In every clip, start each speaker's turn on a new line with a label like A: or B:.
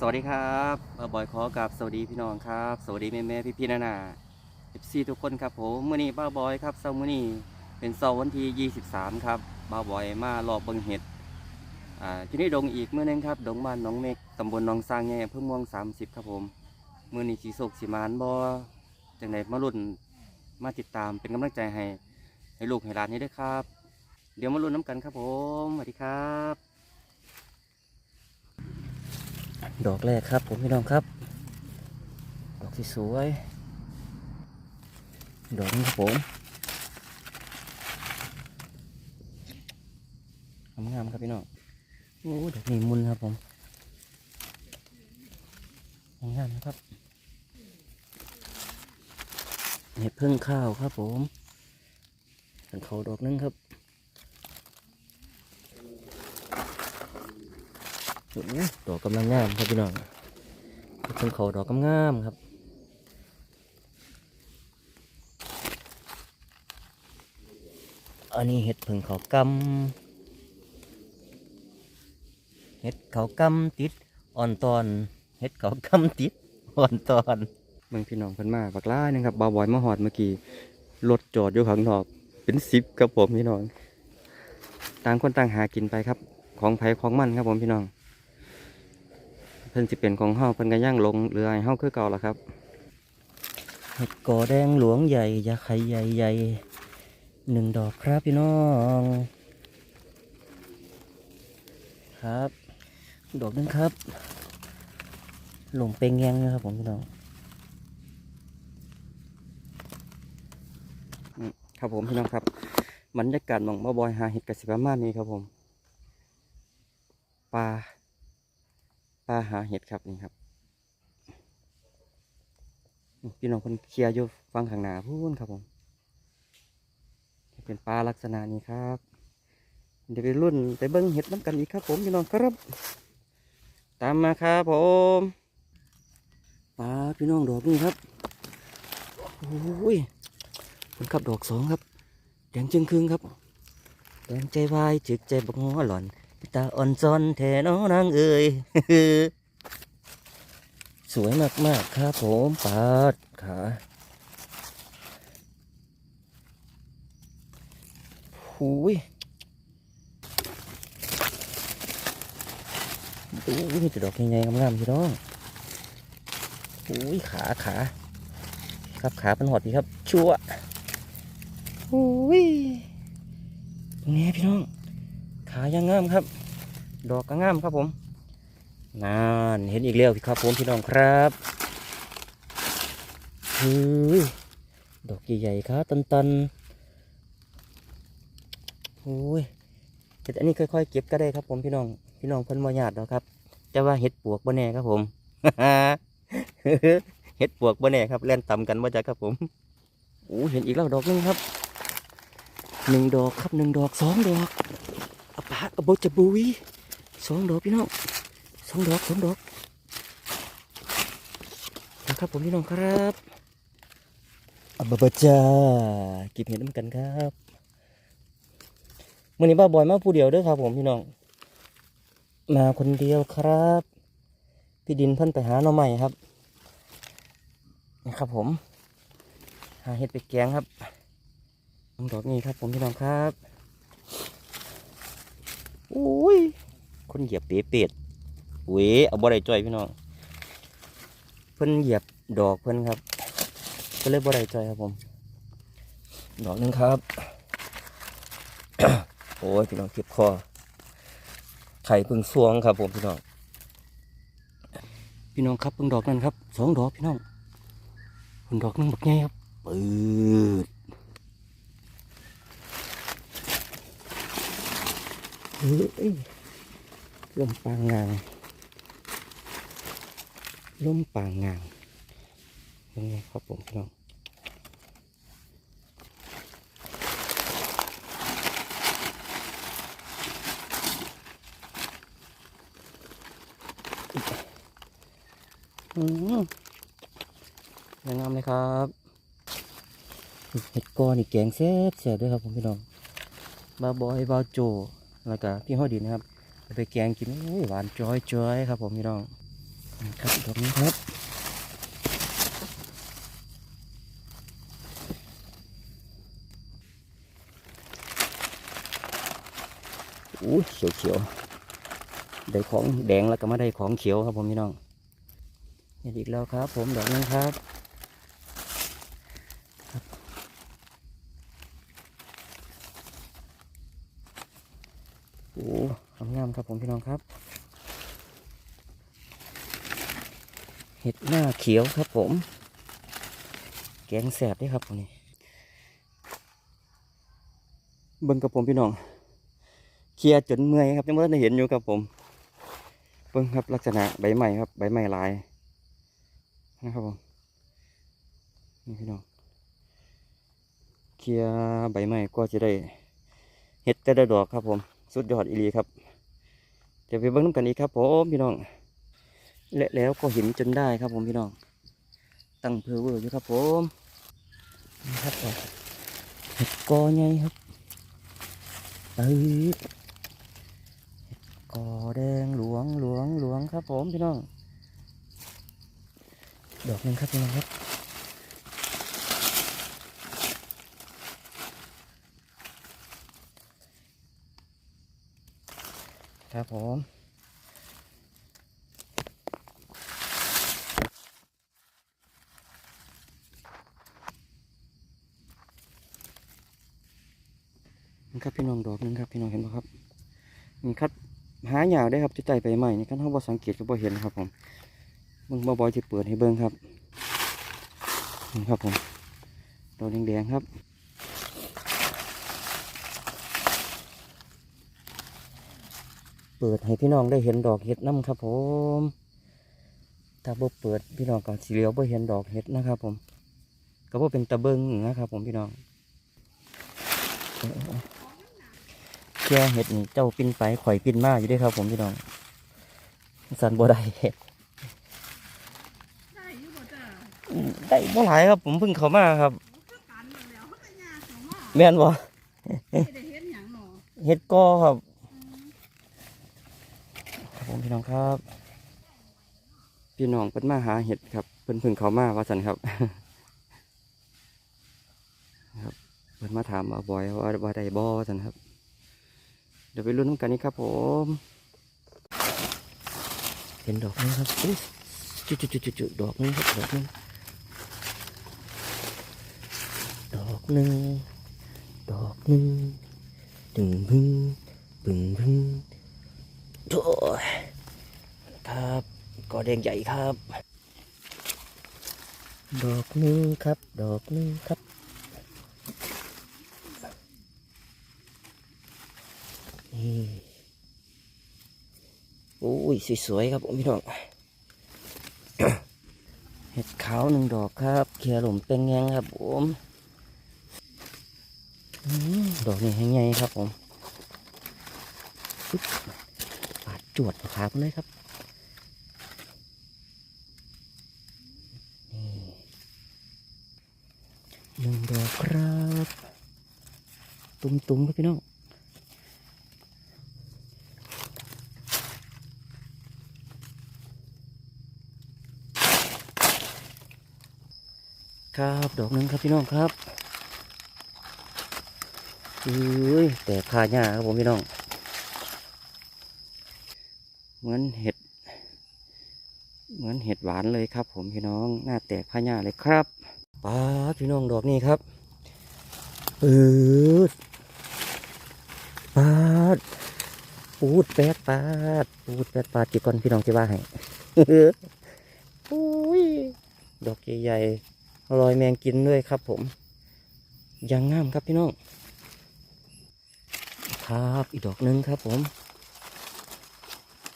A: สวัสดีครับบอยขอกับสวัสดีพี่น้องครับ สวัสดีแม่แม่พี่พี่ๆนานาเอฟซีทุกคนครับผมมื่อนี้บ้าบอยครับเสามื่อนี้เป็นเสาวันที่23 ครับบ้าบอยมารอบเบิงเห็ดอ่าที่นี่ดงอีกเมื่อนึงครับดงบ้านน้องเมกตำบลหนองสร้างแง่เพิ่งม่วง 30 ครับผมมื่อนี้สีโศกสีมานบอจังไหนมาลุ่นมาติดตามเป็นกำลังใจให้ให้ลูกให้หลานนี้ด้วยครับ เดี๋ยวมาลุ้นน้ำกันครับผมสวัสดีครับ ดอกแรกครับ ผมพี่น้องครับ ดอกที่สวย ดอกนี้ครับผมงามๆครับพี่น้องโอ้ดอกนี้มุนครับผมงามนะครับเห็ดพึ่งข้าวครับผมเป็นเขาดอกนึงครับโอ้โห ดอกกำลังงามครับพี่น้องเห็ดพึ่งเขาดอกกำงามครับอันนี้เห็ดผึ่งเขากำเห็ดเขากำติดอ่อนตอนเห็ดเขากำติดอ่อนตอนเมืองพี่น้องเพิ่นมาบักล่านึงครับบาวบอยมาหอดเมื่อกี้รถจอดอยู่ข้างนอกเป็นสิบครับผมพี่น้อง ต่างคนต่างหากินไปครับ ของไผ่ของมันครับผมพี่น้อง พิ่นสิเป็นของเฮาเพิ่นก็ย่างลงเรือให้เฮาคือเก่าล่ะครับเห็ดกอแดงหลวงใหญ่ยาไข่ใหญ่ใหญ่หนึ่งดอกครับพี่น้อง ครับ ดอกหนึงครับ หลงเปงแยงนะครับผมพี่น้องอืมครับผมพี่น้องครับบรรยากาศหมองบ่บอยหาเห็ดกระสิบประมาณนี้ครับผมปลา ปลาหาเห็ดครับนี่ครับ พี่น้องคนเคลียร์อยู่ฟังข้างหน้าพูนครับผม เป็นปลาลักษณะนี้ครับ เดี๋ยวไปรุ่นไปเบิ้งเห็ดน้ำกันอีกครับ ผมพี่น้องครับ ตามมาครับผมปลาพี่น้องดอกนี่ครับโอ้ยมันขับดอกสองครับ แดงจึงครึ่งครับ แดงใจวายจึกใจบักงอหล่อน ตาอ่อนซอนแทน้องนางเอ่ยสวยมากๆครับผมปาดขาหูยโอ้ยมีแต่ดอกใหญ่ๆงามๆพี่น้องหูยขาขา ครับขาเป็นหอดดีครับ ชัวหูยนี่พี่น้อง ขายังงามครับ ดอกก็งามครับผมนานเห็นอีกแล้วพี่ครับผมพี่น้องครับฮ้ยดอกใหญ่ๆขาตันๆโอ้ยเห็ดอันนี้ค่อยๆเก็บก็ได้ครับผมพี่น้องพี่น้องเพิ่นบ่หยาดหรอกครับแต่ว่าเห็ดปวกบ่แน่ครับผมเห็ดปวกบ่แน่ครับเล่นต่ำกันบ่จักครับผมโอ้เห็นอีกแล้วดอกนึงครับหนึ่งดอกครับหนึ่งดอกสองดอก อะปะอะโบจะบุยสองดอกพี่น้องสองดอกสองดอกนะครับผมพี่น้องครับอะบะบะจ้ากินเห็ดน้ำกันครับมื่อนี้บ้าบอยมาผู้เดียวด้อครับผมพี่น้อง มาคนเดียวครับ พี่ดินเพิ่นไปหาหน่อใหม่ครับนะครับผม หาเห็ดไปแกงครับดอกนี้ครับผมพี่น้องครับ อ้ยคนเหยียบเปีเป็ดเว้เอาบ่ได้จ่อยพี่น้องเพิ่นเหยียบดอกเพิ่นครับก็เลยบ่ได้จ่อยครับผม ดอกหนึงครับ โอ้ยพี่น้องเจ็บคอไข่เพึ่งสวงครับผมพี่น้องพี่น้องครับเพิ่งดอกนั่นครับสองดอกพี่น้องพิ่งดอกนึงบักใหญ่ครับปืด เฮ้ยลมปางงางลมปางงางเป็นไงครับผมพี่น้องอืมยังงามเลยครับเห็ดกอนี่แกงแซ่บแซ่บด้วยครับผมพี่น้องบาบอยบาโจ แล้วก็พี่ฮอดีนนะครับไปแกงกินหวานจ้อยจ้อยครับผมพี่น้องครับดอกนี้ครับอู้เขียวเขียวๆได้ของแดงแล้วก็มาได้ของเขียวครับผมพี่น้องเห็นอีกแล้วครับ ผมดอกนี้ครับ โอ้งามๆ ครับผมพี่น้องครับ เห็ดหน้าเขียวครับผม แกงแสบด้วยครับผมนี่เบิ่งกับผมพี่น้องเคลียจนเมื่อยครับยังไม่ได้เห็นอยู่ครับผมเบิ่งครับลักษณะใบใหม่ครับ ใบใหม่ลายนะครับผมนี่พี่น้องเคลียใบใหม่ก็จะได้เห็ดแต่ละดอกครับผม สุดยอดอีลีครับ เดี๋ยวไปเบิ่งน้ำกันอีกครับผมพี่น้อง และแล้วก็เห็นจนได้ครับผมพี่น้อง ตั้งเพอเวอร์อยู่ครับผมนี่ครับเห็ดกอใหญ่ครับเห็ดกอแดงหลวงหลวงหลวงครับผมพี่น้อง ดอกหนึ่งครับพี่น้องครับ ครับผมนี่ครับพี่น้องดอกหนึงครับพี่น้องเห็นไหมครับนี่ครับหาอย่างได้ครับจะใจไปใหม่นี่ครับเขาบ่สังเกตก็บ่เห็นครับผมเบิ่งบ่บอยจะเปิดให้เบิ่งครับนี่ครับผมดอกแดงๆครับ เปิดให้พี่น้องได้เห็นดอกเห็ดน้ำครับผม ถ้าบ่เปิดพี่น้องก็สีเหลียวบ่เห็นดอกเห็ดนะครับผม ก็บ่เป็นตะเบิงนะครับผมพี่น้องแค่เห็ดนี่เจ้าปินไปข่อยปินมาอยู่เด้วยครับผมพี่น้อง สันบ่ได้
B: ได้อยู่บ่จ้า
A: ได้บ่หลายครับผมเพิ่งเข้ามาครับ
B: คือกันนั่นแหล้วเขาก็ย่างเข้ามา
A: แม่นบ่
B: ไม่ได้เห็นหยังหนอ
A: เห็ดกอครับครับ ผมพี่น้องครับ พี่น้องเพิ่นมาหาเห็ดครับ เพิ่นพิ่งเขามาว่าสันครับครับเพิ่นมาถามว่าบอยว่าว่าได้บ่ว่าสันครับ เดี๋ยวไปลุ้นน้ำกันนี่ครับ ผม เห็นดอกนี้ครับอุ๊ยจุดจุดจุดจุดดอกนี้ครับดอกนึงดอกหนึ่งดอกหนึ่งดึงบึ้งบึงบึ้งโถ่ ครับก็แดงใหญ่ครับ ดอกหนึ่งครับ ดอกหนึ่งครับนี่โอ้ยสวยๆครับผมพี่น้องเห็ดขาวหนึ่งดอกครับเคลียร์หลุมเป็นแงงครับผมอืมดอกนี้แห้งใหญ่ครับผมปึ๊บปาดจวดขาบเลยครับ หนึ่งดอกครับ ตุ้มๆครับพี่น้องครับดอกหนึ่งครับพี่น้องครับเอ้ยแต่ขาหญ้าครับผมพี่น้อง เหมือนเห็ด เหมือนเห็ดหวานเลยครับ ผมพี่น้อง หน้าแตกขาหญ้าเลยครับ ป้าดพี่น้องดอกนี้ครับปืดปาดปูดแปดปาดปูดแปดปาดจีก่อนพี่น้องจะว่าให้อุ้ยดอกใหญ่ๆรอยแมงกินด้วยครับ ผมยังงามครับพี่น้อง ครับอีกดอกหนึ่งครับผม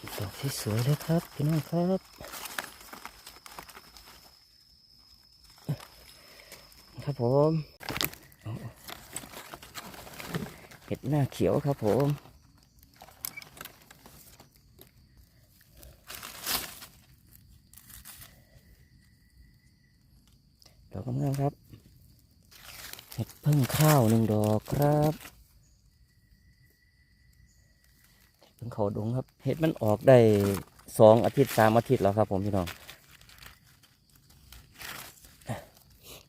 A: อีกดอกที่สวยเลยครับ พี่น้องครับ ครับผมเห็ดหน้าเขียวครับผมดอกงามครับ เห็ดพึ่งข้าวหนึ่งดอกครับเห็ดพึ่งเขาดงครับ เห็ดมันออกได้สองอาทิตย์สามอาทิตย์แล้วครับผมพี่น้อง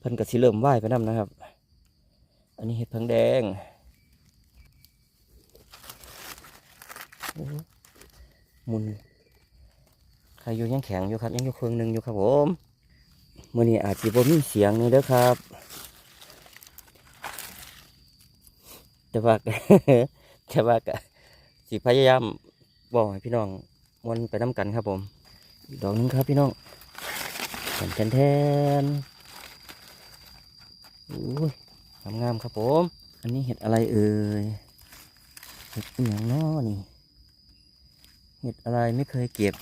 A: เพิ่นก็สิเริ่มไหวไปนํนะครับ อันนี้เห็ดเพิงแดงมุนใครอยู่ยังแข็งอยู่ครับยังอยู่เครื่องหนึ่งอยู่ครับผมมื่อนี้อาจจะบ่มีเสียงนี่เด้อครับแต่ว่าแต่ว่าก็สิพยายามบอกให้พี่น้องมวนไปน้ำกันครับผม ดอกหนึงครับพี่น้องแทนแทนแทน อุ้ยงามครับผม อันนี้เห็ดอะไรเอ่ย เห็ดอหย่างน้อนี่ เห็ดอะไรไม่เคยเก็บ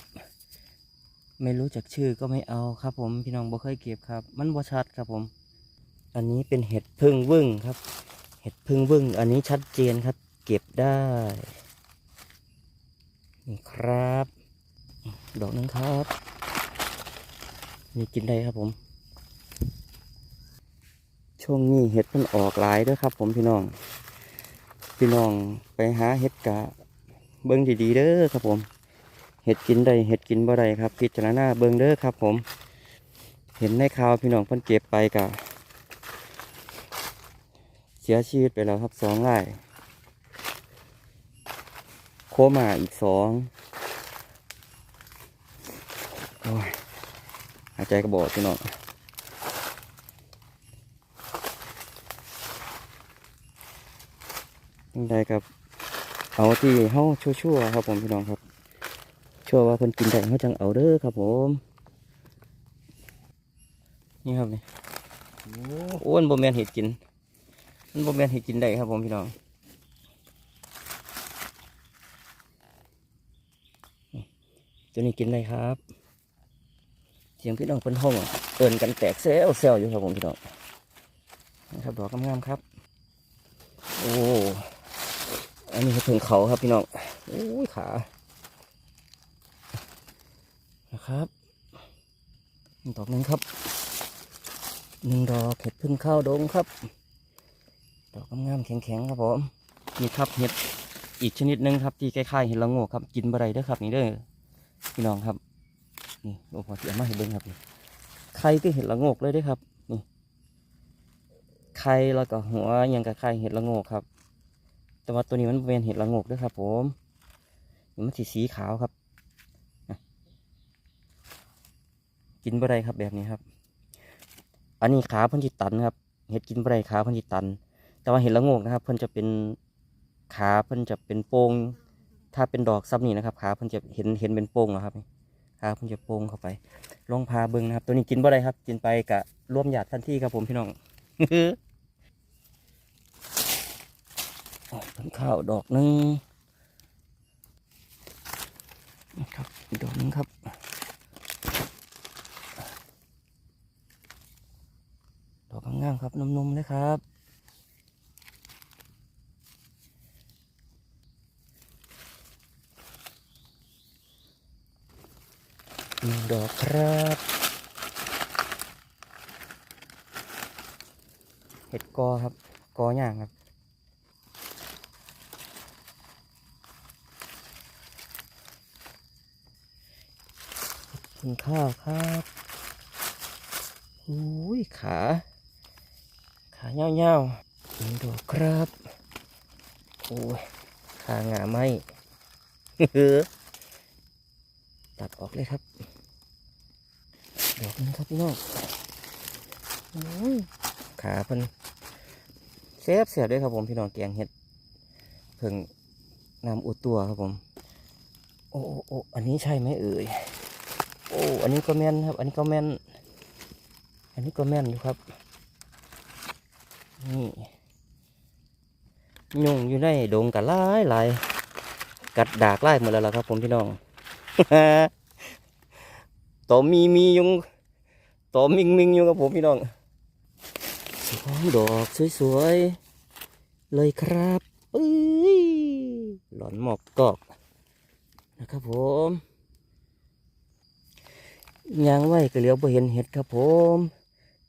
A: ไม่รู้จักชื่อก็ไม่เอาครับผม พี่น้องบ่เคยเก็บครับ มันบ่ชัดครับผม อันนี้เป็นเห็ดพึ่งวึ่งครับ เห็ดพึ่งวึ่ง อันนี้ชัดเจนครับ เก็บได้ นี่ครับ ดอกนึงครับ นี่กินได้ครับผม ช่วงนี้เห็ดมันออกหลายด้วยครับ ผมพี่น้อง พี่น้องไปหาเห็ดกะเบิ้งดีๆเด้อครับผม เห็ดกินได้เห็ดกินบ่ได้ครับพิจารณาเบิ้งเด้อครับ ผม เห็นในข่าวพี่น้องเพิ่นเก็บไปกะเสียชีวิตไปแล้วครับสองรายโคมาอีกสองโอ้ยหายใจกระบอกพี่น้องยัง ไงครับเอาที่เฮาชั่วๆครับผมพี่น้องครับชั่วว่าเพิ่นกินได้เฮาจังเอาเด้อครับผม นี่ครับนี่โอ้ยมันบ่แม่นเห็ดกินมันบ่แม่นเห็ดกินได้ครับผมพี่น้องตัวนี้กินได้ครับเสียงพี่น้องเป็นห้องเอินกันแตกเซลเซลอยู่ครับผมพี่น้องนะครับดอกงามๆครับ โอ้ อันนี้ถึงเขาครับพี่น้องโอ้ยขานะครับดอกหนึงครับหนึ่งดอกเห็ดพึ่งข้าวดงครับ ดอกงามๆแข็งๆครับผมนี่ครับเห็ดอีกชนิดหนึ่งครับ ที่คล้ายๆเห็ดละโงกครับ กินบะไรเด้อครับ นี่เด้อพี่น้องครับ นี่โอ้โหเสียมาให้เบิ้งครับนี่ไข่ก็เห็ดละโงกเลยเด้อครับนี่ไข่แล้วก็หัวยังกับไข่เห็ดละโงกครับ แต่ว่าตัวนี้มันเป็นเห็ดละงกด้วยครับ ผมนี่มันสีสีขาวครับกินบ่ได้ครับแบบนี้ครับ อันนี้ขาเพิ่นจิตันครับ เห็ดกินบ่ได้ขาเพิ่นจิตัน แต่ว่าเห็ดละงกนะครับ เพิ่นจะเป็นขาเพิ่นจะเป็นโป่งถ้าเป็นดอกซับนี่นะครับขาเพิ่นจะเห็นเห็นเป็นโป่งนะครับขาเพิ่นจะโป่งเข้าไปลองพาเบิ่งนะครับ ตัวนี้กินบ่ได้ครับ กินไปกะร่วมหยาดทันทีครับผมพี่น้อง ออกผลข้าวดอกหนึ่งนะครับอีกดอกหนึงครับดอกงามๆครับนุ่มๆเลยครับหนึ่งดอกครับเห็ดกอครับกอย่างครับ กินข้าวครับอุ้ยขา ขาเงาวๆหนึ่งดอกครับโอ้ยขางาไหมตัดออกเลยครับดอกหนึงครับพี่น้องโอ้ยขาเพิ่นเสียบเสียบด้วยครับผมพี่น้องแกงเห็ดเพิ่งนำอุดตัวครับผม โอ้โอ้โอ้อันนี้ใช่ไหมเอ่ย โอ้อันนี้ก็แม่นครับ อันนี้ก็แม่น อันนี้ก็แม่นอยู่ครับ นี่ยุงอยู่ในดงกันหลายหลายกัดดากไล่หมดแล้วล่ะครับ ผมพี่น้องต่อมีมียุงต่อมิงมิงอยู่กับผมพี่น้องสองดอกสวยๆเลยครับอ้ยหลอนหมอกกอกนะครับผม ยางไว้ก็เหลียวบ่เห็นเห็ดครับผม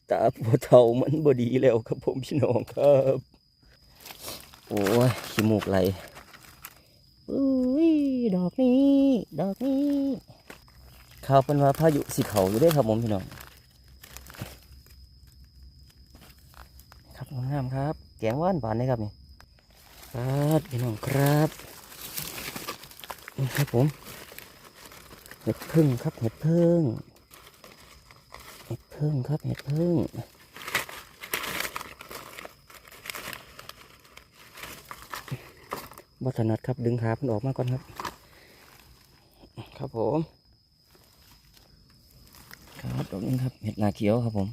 A: ตาปวดเท่ามันบ่ดีแล้วครับผมพี่น้องครับ โอ้ยขี้มูกไหลอุ้ยดอกนี้ ดอกนี้ข่าวเป็นว่าพายุสิเขาอยู่เด้วยครับผมพี่น้อง ครับงามครับแกงว่านบานเลยครับนี่ครับพี่น้องครับนี่ครับผมเห็ดพึ่งครับเห็ดพึ่ง พึ่งครับเห็ดพึ่งบัถนัดครับดึงขาเพิ่นออกมาก่อนครับ ครับผมครับตรงนี้ครับเห็ดนาเขียวครับผม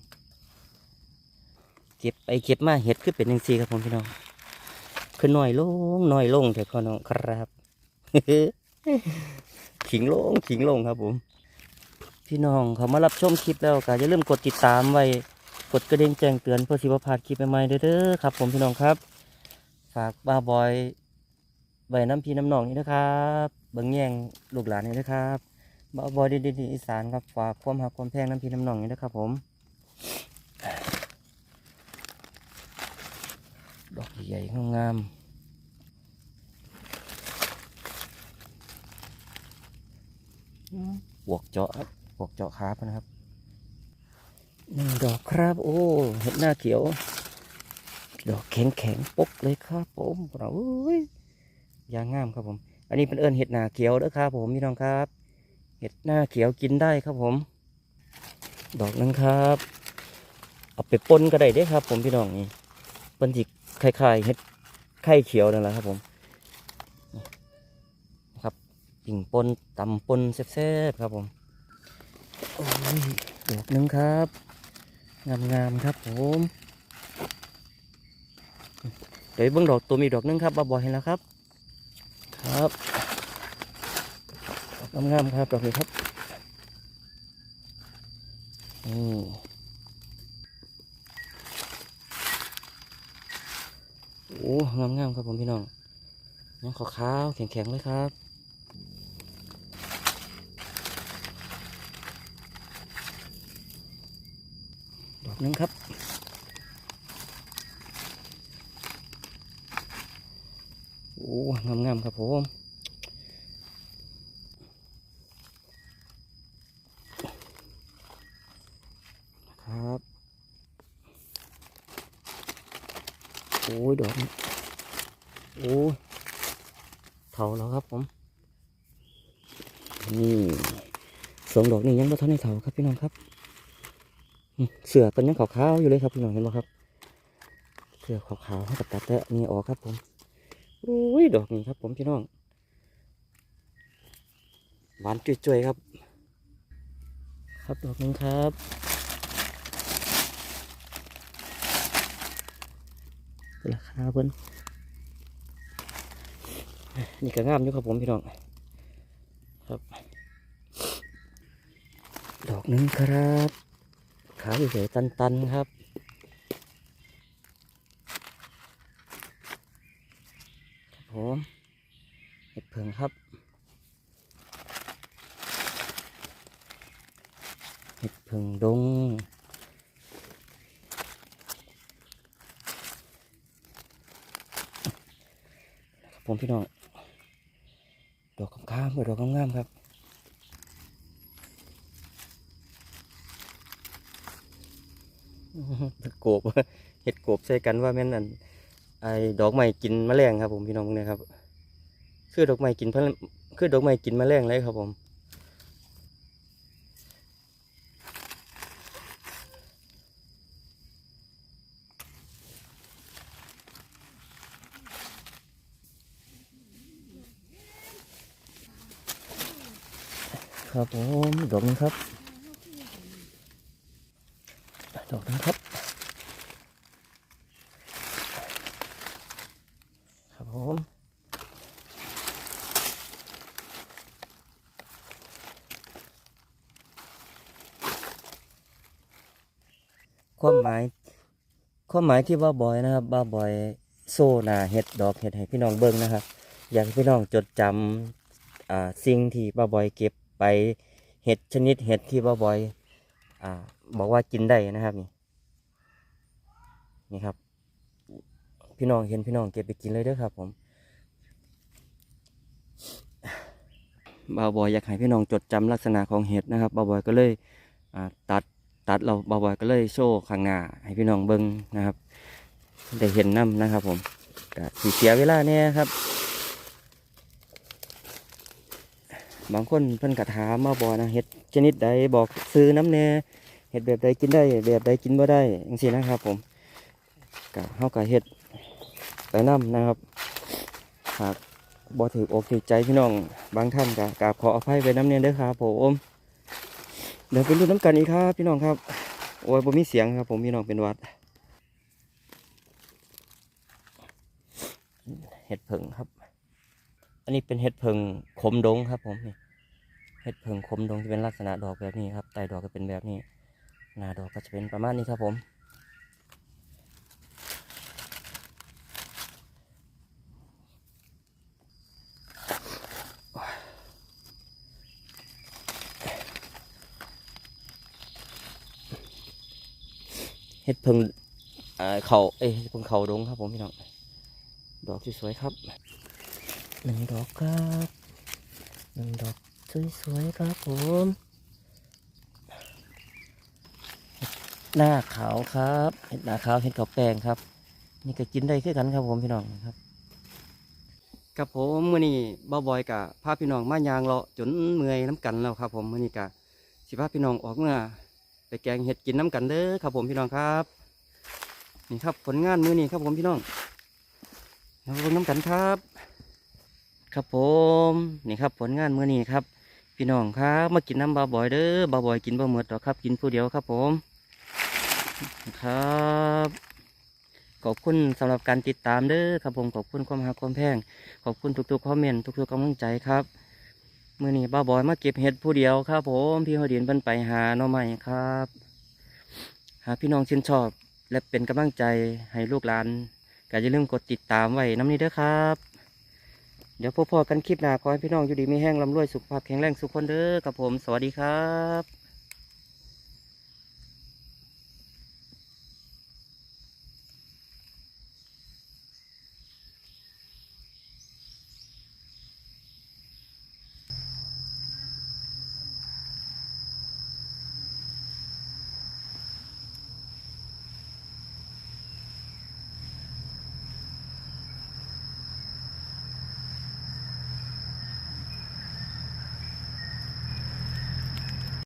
A: เก็บไปเก็บมาเห็ดขึ้นเป็นยังซีครับผมพี่น้องขึ้นหน่อยลงหน่อยลงเถอะพ่อน้องครับขิงลงขิงลงครับผม พี่น้องเขามารับชมคลิปแล้วก็อย่าลืมกดติดตามไว้กดกระดิ่งแจ้งเตือนเพื่อสิบพลาดคลิปใหม่ๆเด้อๆครับ ผมพี่น้องครับ ฝากบ้าบอยไว้น้ำพี่น้ำหนองนี่นะครับเบิ่งแย่งลูกหลานนี่นะครับบ้าบอยดีดีอีสานครับฝากความหักความแพงน้ำพี่น้ำหนองนี่นะครับ ผม ดอกใหญ่ๆงามๆอืมบวกเจาะ ครับบวกเจาะขาพนะครับหนึ่งดอกครับ โอ้เห็ดหน้าเขียว ดอกแข็งแข็งๆปกเลยครับผมเรายยางงามครับผม อันนี้เป็นเอิญเห็ดหน้าเขียวเด้อครับผมพี่น้องครับ เห็ดหน้าเขียวกินได้ครับผม ดอกนึงครับ เอาไปปนก็ได้เด้อครับ ผมพี่น้องนี่เป็นจิคล้ายๆเห็ดไข่เขียวนั่นแหละครับผมนะครับปิ่งปนตำปนแซ่บๆครับผม ดอกหนึงครับ งามๆครับผมเดี๋ยวเบิ้งดอกตัวมีดอกหนึงครับบาบอยเห็นแล้วครับ ครับดอกงามครับดอกนี้ครับนี่โอ้งามๆครับผมพี่น้องยังขาวๆแข็งๆเลยครับ ดอก หนึงครับ โอ้งามงามๆครับผมครับโอ้ยดอกโอ้ยเถาแล้วครับผมนี่สองดอกนี้ยังไม่ทันได้เถาครับพี่น้องครับ เสือเป็นยังขาวๆอยู่เลยครับพี่น้องเห็นไหมครับ เสือขาวๆให้กับตัดแต่นี่ออกครับผมโอ้ยดอกนี้ครับ ผมพี่น้องหวานจุยๆครับ ครับดอกหนึงครับราคาเพิ่นนี่ก็งามอยู่ครับผมพี่น้องครับ ดอกหนึงครับ ขาวเฉยตันๆครับ ครับผมเห็ดเพิงครับ เห็ดเพิงดงครับผมพี่น้อง ดอกงามๆดอกงามๆครับ เห็ด โกบเห็ดโกบใส่กันว่าแม่นอันไอ้ดอกไม้กินแมลงครับ ผมพี่น้องเนี่ยครับ คือดอกไม้กินพคือดอกไม้กินแมลงเลยครับผมครับผมดอกนึงครับ ดอกนึงครับ ครับผมความหมายความหมายที่ว่าบอยนะครับว่าบอยโซ่หนาเห็ดดอกเห็ดให้พี่น้องเบิ้งนะครับ อยากให้พี่น้องจดจำอ่าสิ่งที่บ้าบอยเก็บไปเห็ดชนิดเห็ดที่บ้าบอยอ่า บอกว่ากินได้นะครับนี่นี่ครับ พี่น้องเห็นพี่น้องเก็บไปกินเลยเด้อครับ ผมบาวบอยอยากให้พี่น้องจดจำลักษณะของเห็ดนะครับบาวบอยก็เลยตัดตัดเราบาวบอยก็เลยโชว์ข้างหน้าให้พี่น้องเบิ่งนะครับได้เห็นน้ำนะครับ ผมก็สีเสียเวลาเนี่ยครับ บางคนเพิ่นกระถามมาบอนะเห็ดชนิดใดบอกซื้อน้ำแน่ เห็ดแบบใดกินได้แบบใดกินบ่ได้จังซี่นะครับผมก็เฮาก็เฮ็ดไปน้ำนะครับหากบ่ถืออกถือใจพี่น้องบางท่านก็กราบขออภัยไปน้ำเนี่ยเด้อครับผมเดี๋ยวไปรุ่นน้ำกันอีกครับ พี่น้องครับโอ้ยบ่มีเสียงครับ ผมพี่น้องเป็นวัดเห็ดเผิงครับ อันนี้เป็นเห็ดเผิงขมดงครับ ผมนี่เห็ดเผิงขมดงที่เป็นลักษณะดอกแบบนี้ครับไตดอกก็เป็นแบบนี้ หน้าดอกก็จะเป็นประมาณนี้ครับผมเห็ดเผิงเขาเอ้ยเผิงเขาดงครับผมพี่น้อง ดอกสวยๆครับ หนึ่งดอกครับ หนึ่งดอกสวยๆครับผมเห็ด หน้าขาวครับเห็ดหน้าขาวเห็ดขาวแปลงครับ นี่ก็กินได้คือกันครับผมพี่น้องครับกับผมมื่อนี้บ่าวบอยกับพาพี่น้องมายางเลาะจนเมื่อยน้ำกันแล้วครับผมมื่อนี้กะสิพาพี่น้องออกเมื่อไปแกงเห็ดกินน้ำกันเด้อครับผมพี่น้องครับ นี่ครับผลงานมื้อนี้ครับผมพี่น้องเราเบิ่งน้ำกันครับ ครับผมนี่ครับผลงานมื้อนี้ครับ พี่น้องครับมากินน้ำบาบอยเด้อบาบอยกินบ่หมดหรอกครับ กินผู้เดียวครับผม ครับขอบคุณสำหรับการติดตามเด้อครับผมขอบคุณความหักความแพงขอบคุณทุกๆคอมเมนต์ทุกๆกำลังใจครับมื้อนี้บ้าบอยมาเก็บเห็ดผู้เดียวครับผมพี่ฮอดินเพิ่นไปหาน่อไม้ครับ หาพี่น้องชื่นชอบ และเป็นกำลังใจให้ลูกหลานก็อย่าลืมกดติดตามไว้น้ำนี้เด้อครับ เดี๋ยวพบกันคลิปหน้าขอให้พี่น้องอยู่ดีมีแห้งลำรวยสุขภาพแข็งแรงสุขคนเด้อกับผม สวัสดีครับ